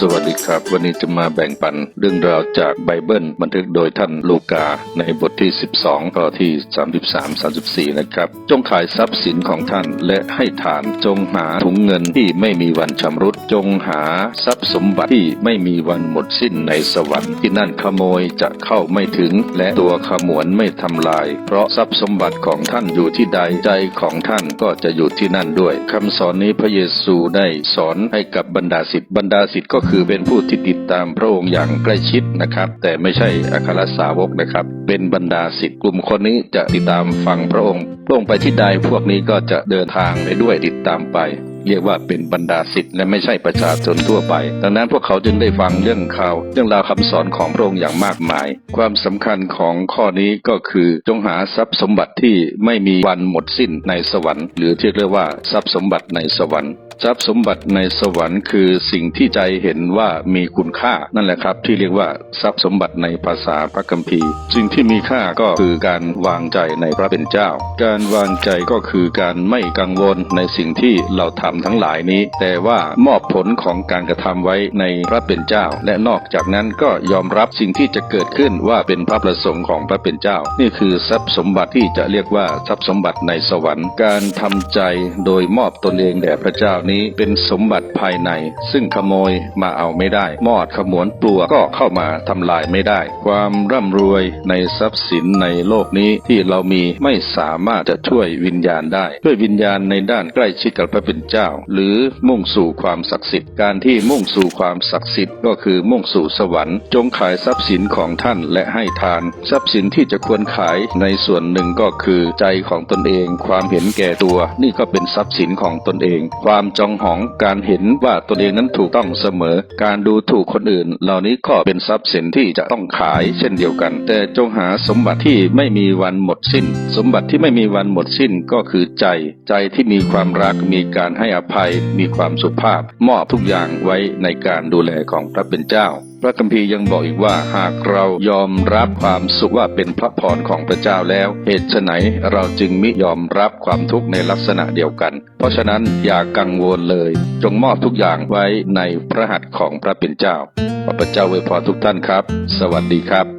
สวัสดีครับ วันนี้จะมาแบ่งปันเรื่องราวจากไบเบิล บันทึกโดยท่านลูกาในบทที่ 12 ข้อที่ 33 34 นะครับ จงขายทรัพย์สินของท่านและให้ทานจงหาถุงเงินที่ไม่มีวันชำรุด จงหาทรัพย์สมบัติที่ไม่มีวันหมดสิ้นในสวรรค์ที่นั่นขโมยจะเข้าไม่ถึง และตัวขมวนไม่ทำลาย เพราะทรัพย์สมบัติของท่านอยู่ที่ใดใจของท่านก็จะอยู่ที่นั่นด้วยคำสอนนี้พระเยซูได้สอนให้กับบรรดาศิษย์บรรดาศิษย์ก็คือเป็นผู้ที่ติดตามพระองค์อย่างใกล้ชิดนะครับ แต่ไม่ใช่อัครสาวกนะครับ เป็นบรรดาศิษย์กลุ่มคนนี้จะติดตามฟังพระองค์พระองค์ไปที่ใดพวกนี้ก็จะเดินทางไปด้วยติดตามไปเรียกว่าเป็นบรรดาศิษย์และไม่ใช่ประชาชนทั่วไป ดังนั้นพวกเขาจึงได้ฟังเรื่องข่าว เรื่องราวคำสอนของพระองค์อย่างมากมาย ความสำคัญของข้อนี้ก็คือจงหาทรัพย์สมบัติที่ไม่มีวันหมดสิ้นในสวรรค์ หรือที่เรียกว่าทรัพย์สมบัติในสวรรค์ ทรัพย์สมบัติในสวรรค์คือสิ่งที่ใจเห็นว่ามีคุณค่านั่นแหละครับ ที่เรียกว่าทรัพย์สมบัติในภาษาพระคัมภีร์สิ่งที่มีค่าก็คือการวางใจในพระเป็นเจ้า การวางใจก็คือการไม่กังวลในสิ่งที่เราทำทั้งหลายนี้ แต่ว่ามอบผลของการกระทำไว้ในพระเป็นเจ้า และนอกจากนั้นก็ยอมรับสิ่งที่จะเกิดขึ้นว่าเป็นพระประสงค์ของพระเป็นเจ้า นี่คือทรัพย์สมบัติที่จะเรียกว่าทรัพย์สมบัติในสวรรค์ การทำใจโดยมอบตนเองแด่พระเจ้านี้เป็นสมบัติภายใน ซึ่งขโมยมาเอาไม่ได้ มอดขมวนปลวกก็เข้ามาทำลายไม่ได้ ความร่ำรวยในทรัพย์สินในโลกนี้ที่เรามีไม่สามารถจะช่วยวิญญาณได้ ช่วยวิญญาณในด้านใกล้ชิดกับพระเป็นเจ้า หรือมุ่งสู่ความศักดิ์สิทธิ์ การที่มุ่งสู่ความศักดิ์สิทธิ์ก็คือมุ่งสู่สวรรค์จงขายทรัพย์สินของท่านและให้ทาน ทรัพย์สินที่จะควรขายในส่วนหนึ่งก็คือใจของตนเอง ความเห็นแก่ตัว นี่ก็เป็นทรัพย์สินของตนเอง ความจองหองการเห็นว่าตนเองนั้นถูกต้องเสมอ การดูถูกคนอื่น เหล่านี้ก็เป็นทรัพย์สินที่จะต้องขายเช่นเดียวกัน แต่จงหาสมบัติที่ไม่มีวันหมดสิ้น สมบัติที่ไม่มีวันหมดสิ้นก็คือใจ ใจที่มีความรักมีการให้อภัย มีความสุภาพ มอบทุกอย่างไว้ในการดูแลของพระเป็นเจ้าพระคัมภีร์ยังบอกอีกว่าหากเรายอมรับความสุขว่าเป็นพระพรของพระเจ้าแล้ว เหตุไฉนเราจึงมิยอมรับความทุกข์ในลักษณะเดียวกัน เพราะฉะนั้นอย่ากังวลเลย จงมอบทุกอย่างไว้ในพระหัตถ์ของพระเป็นเจ้าขอพระเจ้าอวยพรทุกท่านครับ สวัสดีครับ